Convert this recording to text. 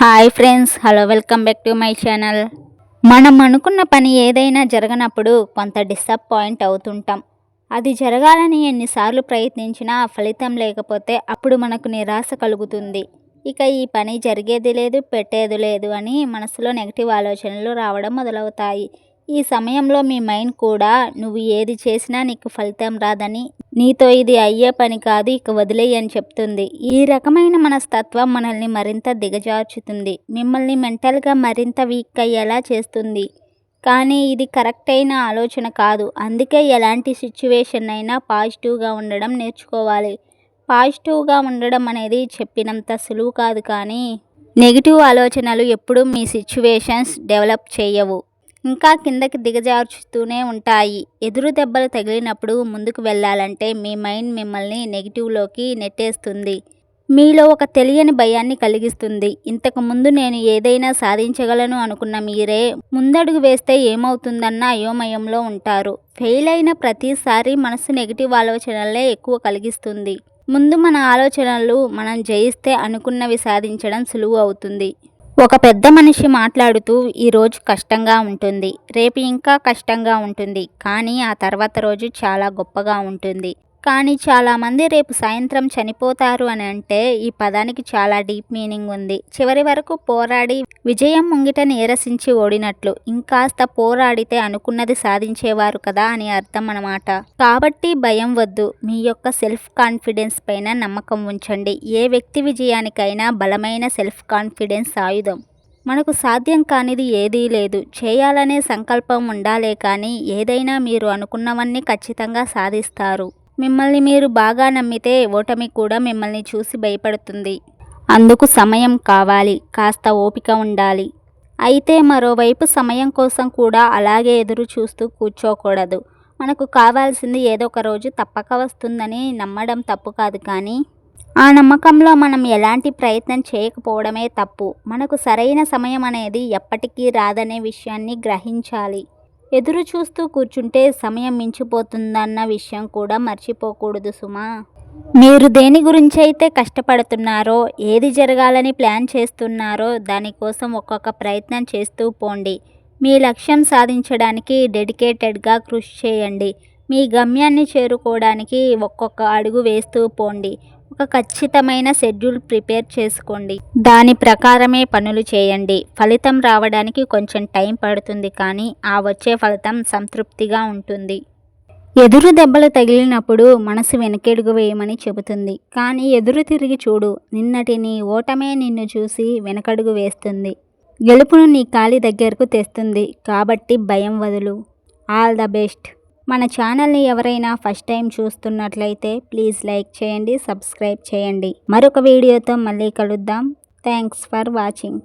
Hi friends hello welcome back to my channel. మనం అనుకున్న పని ఏదైనా జరగనప్పుడు కొంత డిసప్పాయింట్ అవుతుంటాం. అది జరగాలని ఎన్నిసార్లు ప్రయత్నించినా ఫలితం లేకపోతే అప్పుడు మనకు నిరాశ కలుగుతుంది. ఇక ఈ పని జరిగేది లేదు పెట్టేది లేదు అని మనసులో నెగిటివ్ ఆలోచనలు రావడం మొదలవుతాయి. ఈ సమయంలో మీ మైండ్ కూడా నువ్వు ఏది చేసినా నీకు ఫలితం రాదని. నీతో ఇది అయ్యే పని కాదు ఇక వదిలేయి అని చెప్తుంది. ఈ రకమైన మనస్తత్వం మనల్ని మరింత దిగజార్చుతుంది. మిమ్మల్ని మెంటల్గా మరింత వీక్ అయ్యేలా చేస్తుంది. కానీ ఇది కరెక్ట్ అయిన ఆలోచన కాదు. అందుకే ఎలాంటి సిచ్యువేషన్ అయినా పాజిటివ్గా ఉండడం నేర్చుకోవాలి. పాజిటివ్గా ఉండడం అనేది చెప్పినంత సులువు కాదు కానీ నెగిటివ్ ఆలోచనలు ఎప్పుడూ మీ సిచ్యువేషన్స్ డెవలప్ చేయవు. ఇంకా కిందకి దిగజార్చుతూనే ఉంటాయి. ఎదురు దెబ్బలు తగిలినప్పుడు ముందుకు వెళ్ళాలంటే మీ మైండ్ మిమ్మల్ని నెగిటివ్లోకి నెట్టేస్తుంది. మీలో ఒక తెలియని భయాన్ని కలిగిస్తుంది. ఇంతకు ముందు నేను ఏదైనా సాధించగలను అనుకున్న మీరే ముందడుగు వేస్తే ఏమవుతుందన్న అయోమయంలో ఉంటారు. ఫెయిల్ అయిన ప్రతిసారి మనసు నెగిటివ్ ఆలోచనలే ఎక్కువ కలిగిస్తుంది. ముందు మన ఆలోచనలు మనం జయిస్తే అనుకున్నవి సాధించడం సులువు అవుతుంది. ఒక పెద్ద మనిషి మాట్లాడుతూ ఈరోజు కష్టంగా ఉంటుంది. రేపు ఇంకా కష్టంగా ఉంటుంది. కానీ ఆ తర్వాత రోజు చాలా గొప్పగా ఉంటుంది. కానీ చాలామంది రేపు సాయంత్రం చనిపోతారు అని అంటే ఈ పదానికి చాలా డీప్ మీనింగ్ ఉంది. చివరి వరకు పోరాడి విజయం ముంగిట నీరసించి ఓడినట్లు ఇంకాస్త పోరాడితే అనుకున్నది సాధించేవారు కదా అని అర్థం అన్నమాట. కాబట్టి భయం వద్దు మీ యొక్క సెల్ఫ్ కాన్ఫిడెన్స్ పైన నమ్మకం ఉంచండి. ఏ వ్యక్తి విజయానికైనా బలమైన సెల్ఫ్ కాన్ఫిడెన్స్ ఆయుధం. మనకు సాధ్యం కానిది ఏదీ లేదు. చేయాలనే సంకల్పం ఉండాలే కానీ ఏదైనా మీరు అనుకున్నవన్నీ ఖచ్చితంగా సాధిస్తారు. మిమ్మల్ని మీరు బాగా నమ్మితే ఓటమి కూడా మిమ్మల్ని చూసి భయపడుతుంది. అందుకు సమయం కావాలి కాస్త ఓపిక ఉండాలి. అయితే మరోవైపు సమయం కోసం కూడా అలాగే ఎదురు చూస్తూ కూర్చోకూడదు. మనకు కావాల్సింది ఏదో ఒక రోజు తప్పక వస్తుందని నమ్మడం తప్పు కాదు కానీ ఆ నమ్మకంలో మనం ఎలాంటి ప్రయత్నం చేయకపోవడమే తప్పు. మనకు సరైన సమయం అనేది ఎప్పటికీ రాదనే విషయాన్ని గ్రహించాలి. ఎదురు చూస్తూ కూర్చుంటే సమయం మించిపోతుందన్న విషయం కూడా మర్చిపోకూడదు సుమా. మీరు దేని గురించి అయితే కష్టపడుతున్నారో ఏది జరగాలని ప్లాన్ చేస్తున్నారో దానికోసం ఒక్కొక్క ప్రయత్నం చేస్తూ పోండి. మీ లక్ష్యం సాధించడానికి డెడికేటెడ్గా కృషి చేయండి. మీ గమ్యాన్ని చేరుకోవడానికి ఒక్కొక్క అడుగు వేస్తూ పోండి. ఒక ఖచ్చితమైన షెడ్యూల్ ప్రిపేర్ చేసుకోండి. దాని ప్రకారమే పనులు చేయండి. ఫలితం రావడానికి కొంచెం టైం పడుతుంది కానీ ఆ వచ్చే ఫలితం సంతృప్తిగా ఉంటుంది. ఎదురు దెబ్బలు తగిలినప్పుడు మనసు వెనకెడుగు వేయమని చెబుతుంది. కానీ ఎదురు తిరిగి చూడు నిన్నటి నీ ఓటమే నిన్ను చూసి వెనకడుగు వేస్తుంది. గెలుపును నీ కాలి దగ్గరకు తెస్తుంది. కాబట్టి భయం వదులు. All the best. మన ఛానల్ని ఎవరైనా ఫస్ట్ టైం చూస్తున్నట్లయితే ప్లీజ్ లైక్ చేయండి సబ్స్క్రైబ్ చేయండి. మరొక వీడియోతో మళ్ళీ కలుద్దాం. Thanks for watching.